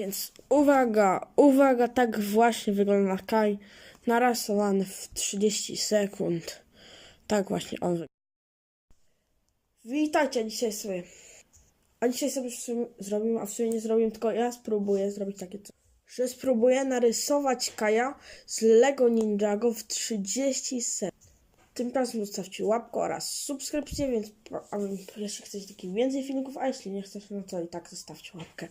Więc uwaga, uwaga, tak właśnie wygląda Kaj narysowany w 30 sekund. Tak właśnie on wygląda. Witajcie dzisiaj sobie. A dzisiaj sobie zrobimy, a w sumie nie zrobimy, tylko ja spróbuję zrobić takie coś. Że spróbuję narysować Kaja z Lego Ninjago w 30 sekund. Tymczasem zostawcie łapkę oraz subskrypcję, więc jeśli chcecie takich więcej filmików, a jeśli nie chcecie, no to i tak zostawcie łapkę.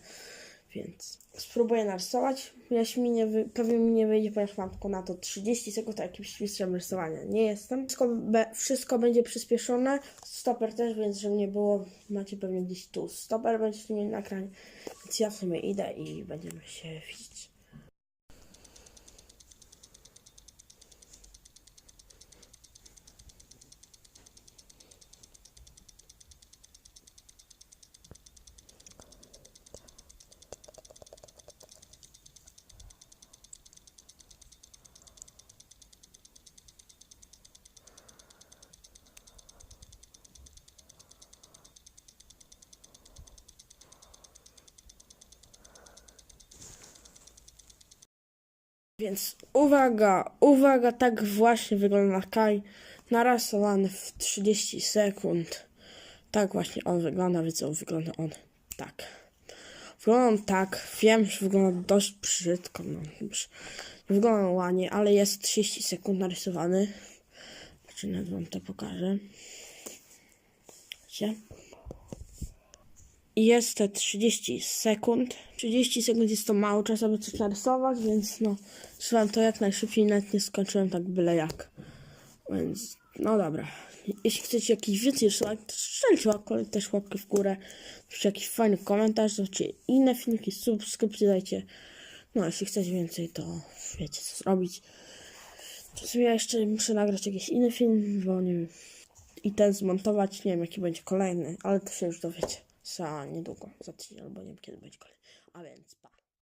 Więc spróbuję narysować. Jeśli mi nie wy, pewnie mi nie wyjdzie, ponieważ mam tylko na to 30 sekund, a jakimś mistrzem rysowania nie jestem. Wszystko, be, wszystko będzie przyspieszone. Stoper też, więc żeby nie było, macie pewnie gdzieś tu. Stoper będziecie mieli na ekranie. Więc ja w sumie idę i będziemy się widzieć. Więc uwaga, uwaga, tak właśnie wygląda Kaj narysowany w 30 sekund. Tak właśnie on wygląda, więc on wygląda on tak. Wygląda tak, wiem, że wygląda dość brzydko, no, wygląda ładnie, ale jest 30 sekund narysowany. Znaczy, nawet wam to pokażę. Widzicie? Jest te 30 sekund. 30 sekund jest to mało czasu, aby coś narysować, więc no, trzymam to jak najszybciej, nawet nie skończyłem tak byle jak. Więc, no dobra. Jeśli chcecie jakiś więcej rysować, to strzelcie łapkę, też łapkę w górę. Piszcie jakiś fajny komentarz, zobaczcie inne filmiki, subskrypcje dajcie. No, jeśli chcecie więcej, to wiecie co zrobić. To ja jeszcze muszę nagrać jakiś inny film, bo nie wiem. I ten zmontować, nie wiem jaki będzie kolejny, ale to się już dowiecie za niedługo, za tydzień albo nie wiem kiedy będzie kolejny. A więc